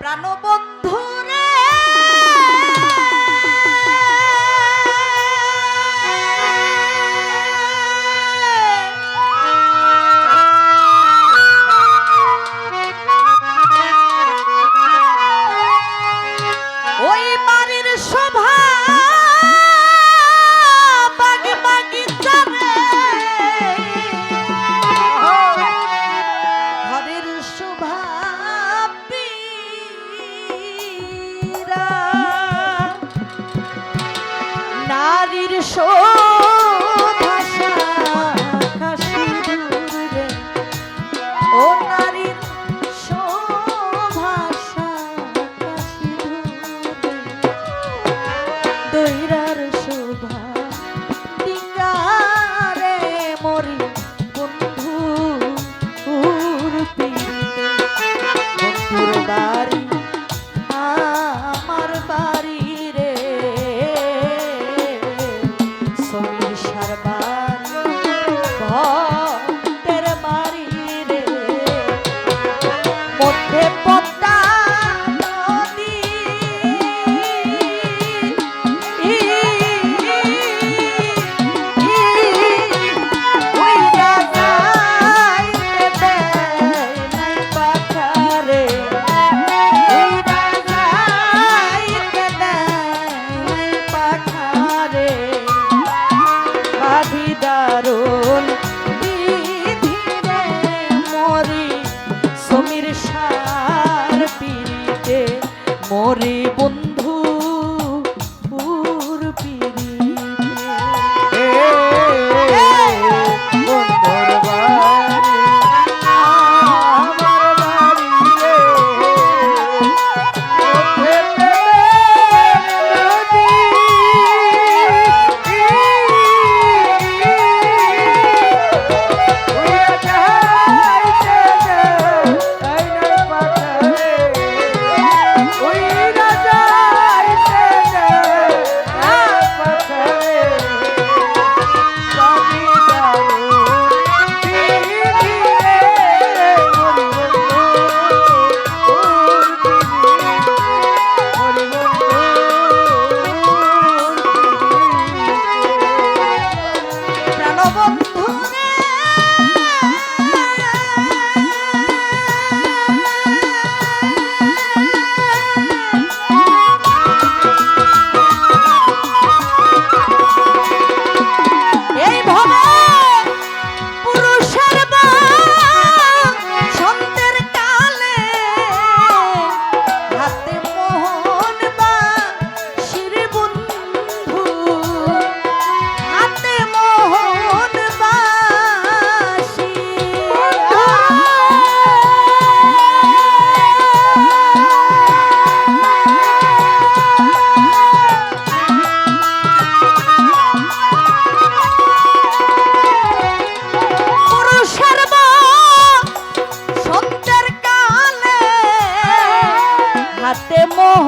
প্রাণবন্ধু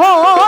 মোহ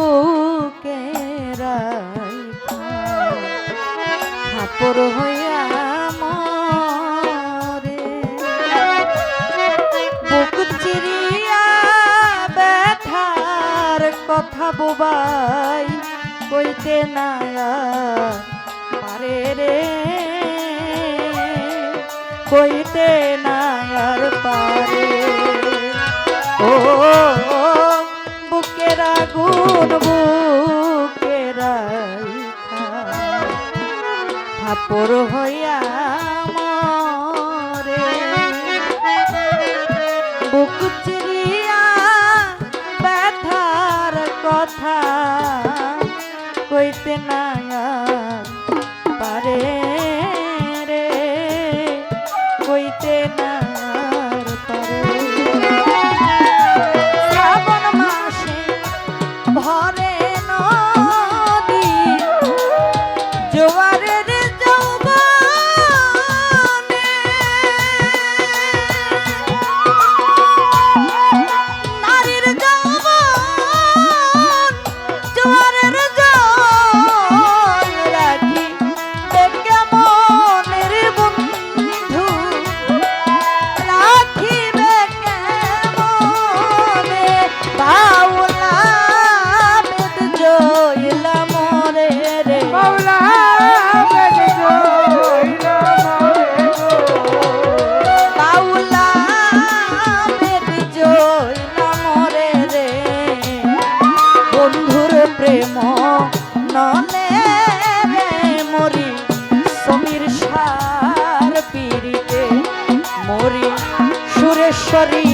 বুকে থাপর হইয়া মরে। বুক চিরিয়া ব্যথার কথা বোবাই কইতে না পারে রে। কইতে না পারে। ও আপন বুকে থাপর হইয়া মরে। বুক চিরিয়া ব্যথার কথা কইতে না করি